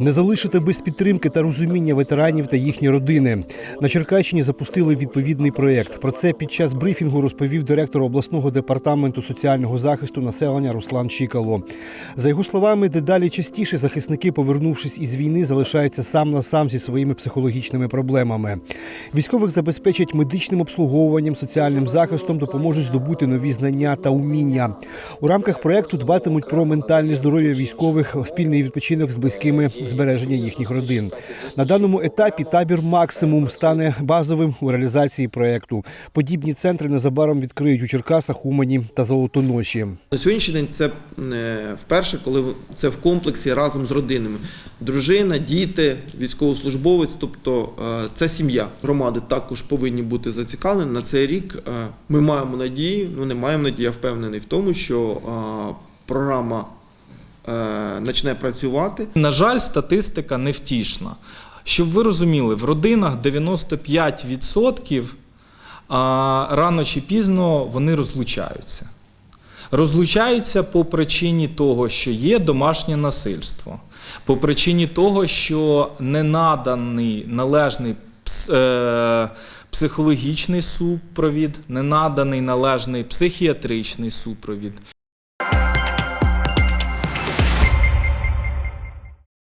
Не залишити без підтримки та розуміння ветеранів та їхні родини. На Черкащині запустили відповідний проєкт. Про це під час брифінгу розповів директор обласного департаменту соціального захисту населення Руслан Чікало. За його словами, дедалі частіше захисники, повернувшись із війни, залишаються сам на сам зі своїми психологічними проблемами. Військових забезпечать медичним обслуговуванням, соціальним захистом, допоможуть здобути нові знання та уміння. У рамках проєкту дбатимуть про ментальне здоров'я військових, спільний відпочинок з близькими, збереження їхніх родин. На даному етапі табір максимум стане базовим у реалізації проєкту. Подібні центри незабаром відкриють у Черкасах, Умані та Золотоноші. На сьогоднішній день це е, вперше, коли це в комплексі разом з родинами. Дружина, діти, військовослужбовець, тобто е, це сім'я. Громади також повинні бути зацікавлені. На цей рік е, ми маємо надію, ну не маємо надії, я впевнений в тому, що е, програма е, почне працювати. На жаль, статистика невтішна. Щоб ви розуміли, в родинах 95% рано чи пізно вони розлучаються. Розлучаються по причині того, що є домашнє насильство, по причині того, що не наданий належний психологічний супровід, не наданий належний психіатричний супровід.